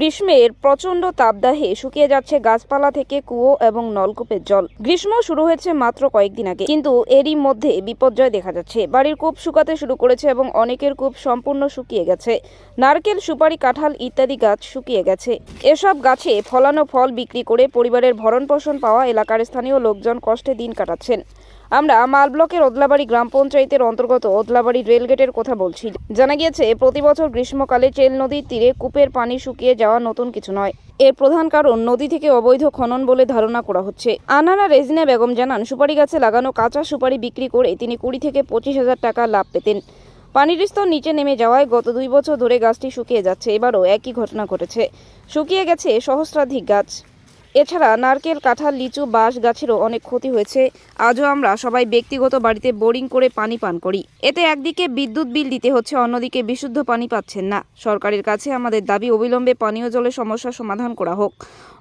গ্রীষ্মের প্রচণ্ড তাপদাহে শুকিয়ে যাচ্ছে গাছপালা থেকে কুয়ো এবং নলকূপের জল। গ্রীষ্ম শুরু হয়েছে মাত্র কয়েকদিন আগে, কিন্তু এরই মধ্যে বিপর্যয় দেখা যাচ্ছে। বাড়ির কূপ শুকাতে শুরু করেছে এবং অনেকের কূপ সম্পূর্ণ শুকিয়ে গেছে। নারকেল, সুপারি, কাঁঠাল ইত্যাদি গাছ শুকিয়ে গেছে। এসব গাছে ফলানো ফল বিক্রি করে পরিবারের ভরণ পোষণ পাওয়া এলাকার স্থানীয় লোকজন কষ্টে দিন কাটাচ্ছেন। আমরা মাল ব্লকের ওদলাবাড়ি গ্রাম পঞ্চায়েতের অন্তর্গত ওদলাবাড়ি রেলগেটের কথা বলছি। জানা গিয়েছে, প্রতি বছর গ্রীষ্মকালে চেল নদীর তীরে কূপের পানি শুকিয়ে যাওয়া নতুন কিছু নয়। এর প্রধান কারণ, নদী থেকে অবৈধ খনন বলে ধারণা করা হচ্ছে। আনারা রেজিনা বেগম জানান, সুপারি গাছে লাগানো কাঁচা সুপারি বিক্রি করে তিনি কুড়ি থেকে পঁচিশ হাজার টাকা লাভ পেতেন। পানির স্তর নিচে নেমে যাওয়ায় গত দুই বছর ধরে গাছটি শুকিয়ে যাচ্ছে। এবারও একই ঘটনা ঘটেছে। শুকিয়ে গেছে সহস্রাধিক গাছ। এছাড়া নারকেল, কাঁঠাল, লিচু, বাঁশ গাছেরও অনেক ক্ষতি হয়েছে। আজও আমরা সবাই ব্যক্তিগত বাড়িতে বোরিং করে পানি পান করি। এতে একদিকে বিদ্যুৎ বিল দিতে হচ্ছে, অন্যদিকে বিশুদ্ধ পানি পাচ্ছেন না। সরকারের কাছে আমাদের দাবি, অবিলম্বে পানীয় জলের সমস্যা সমাধান করা হোক।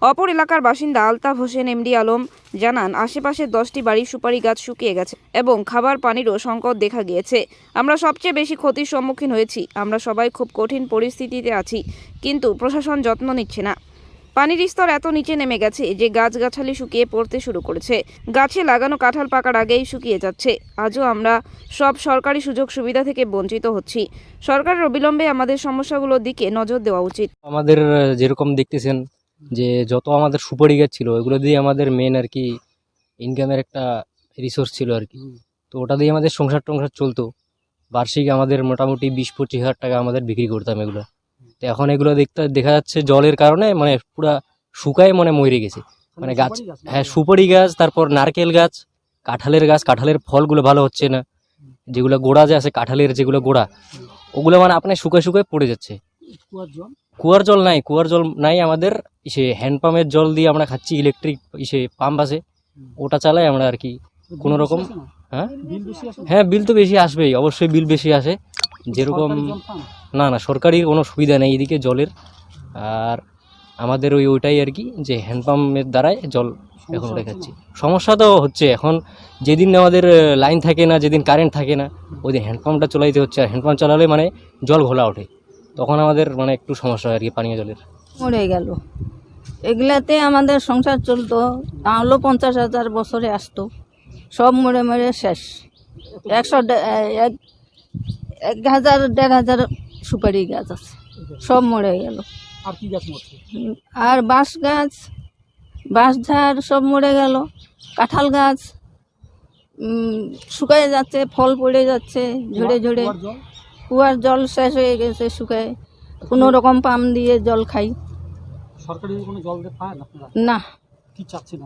অপর এলাকার বাসিন্দা আলতাফ হোসেন, এমডি আলম জানান আশেপাশের দশটি বাড়ির সুপারি গাছ শুকিয়ে গেছে এবং খাবার পানিরও সংকট দেখা গিয়েছে। আমরা সবচেয়ে বেশি ক্ষতির সম্মুখীন হয়েছি। আমরা সবাই খুব কঠিন পরিস্থিতিতে আছি, কিন্তু প্রশাসন যত্ন নিচ্ছে না। পানির স্তর এত নিচে নেমে গেছে যে গাছগাছালি শুকিয়ে পড়তে শুরু করেছে। গাছে লাগানো কাঁঠাল পাকার আগেই শুকিয়ে যাচ্ছে। আজও আমরা সব সরকারি সুযোগ সুবিধা থেকে বঞ্চিত হচ্ছি। সরকারের অবিলম্বে আমাদের সমস্যাগুলোর দিকে নজর দেওয়া উচিত। আমাদের যেরকম দেখতেছেন যে যত আমাদের সুপারি গাছ ছিল ওইগুলো দিয়ে আমাদের মেন আর কি ইনকামের একটা রিসোর্স ছিল আর কি। তো ওটা দিয়ে আমাদের সংসার টংসার চলতো। বার্ষিক আমাদের মোটামুটি বিশ পঁচিশ হাজার টাকা আমাদের বিক্রি করতাম এগুলো। তো এখন এগুলো দেখতে দেখা যাচ্ছে জলের কারণে মানে পুরা শুকায় মানে মরে গেছে। মানে গাছ হ্যাঁ সুপারি গাছ তারপর নারকেল গাছ কাঁঠালের গাছ কাঁঠালের ফলগুলো ভালো হচ্ছে না। যেগুলো গোড়া যে আছে কাঁঠালের যেগুলো গোড়া ওগুলো মানে আপনার শুকায় শুকায় পড়ে যাচ্ছে। কুয়ার জল? নাই কুয়ার জল নাই আমাদের। ইসে হ্যান্ড পাম্পের জল দিয়ে আমরা খাচ্ছি ইলেকট্রিক ইসে পাম্প আছে। ওটা চালাই আমরা আর কি। কোনো রকম হ্যাঁ? হ্যাঁ বিল তো বেশি আসবেই অবশ্যই বিল বেশি আসে। যেরকম না না সরকারি কোনো সুবিধা নেই এদিকে জলের। আর আমাদের ওই ওইটাই আর কি যে হ্যান্ডপাম্পের দ্বারাই জল এখন দেখাচ্ছি। সমস্যা তো হচ্ছে এখন যেদিন আমাদের লাইন থাকে না যেদিন কারেন্ট থাকে না ওই দিন হ্যান্ডপাম্পটা চলাইতে হচ্ছে আর হ্যান্ডপাম্প চালালে মানে জল ঘোলা ওঠে। তখন আমাদের মানে একটু সমস্যা হয় আর কি পানীয় জলের। মরে গেল। এগুলাতে আমাদের সংসার চলতো তাহলেও পঞ্চাশ হাজার বছরে আসতো। সব মরে মরে শেষ। একশো এক এক হাজার দেড় হাজার সুপারি গাছ আছে। সব মরে গেল। আর কি গাছ মরছে? আর বাঁশ গাছ বাঁশ ঝাড় সব মরে গেল। কাঁঠাল গাছ শুকায় যাচ্ছে ফল পড়ে যাচ্ছে ঝরে ঝরে। কুয়ার জল? শেষ হয়ে গেছে শুকায়। কোনো রকম পাম্প দিয়ে জল খাই। সরকারি কোনো জল পায় না। কি চাচ্ছেন?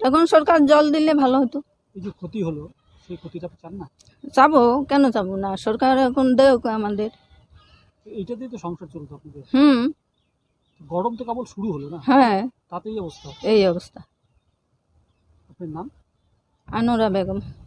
এখন সরকার জল দিলে ভালো হতো। এই যে ক্ষতি হলো সেই ক্ষতিটা চান না? যাব কেন যাব না? সরকার এখন দেওক আমাদের। এইটা দিয়ে তো সংসার চলতো আপনাদের। হুম। গরম তো কেবল শুরু হলো না? হ্যাঁ। তাতেই অবস্থা। এই অবস্থা। আপনার নাম? আনোরা বেগম।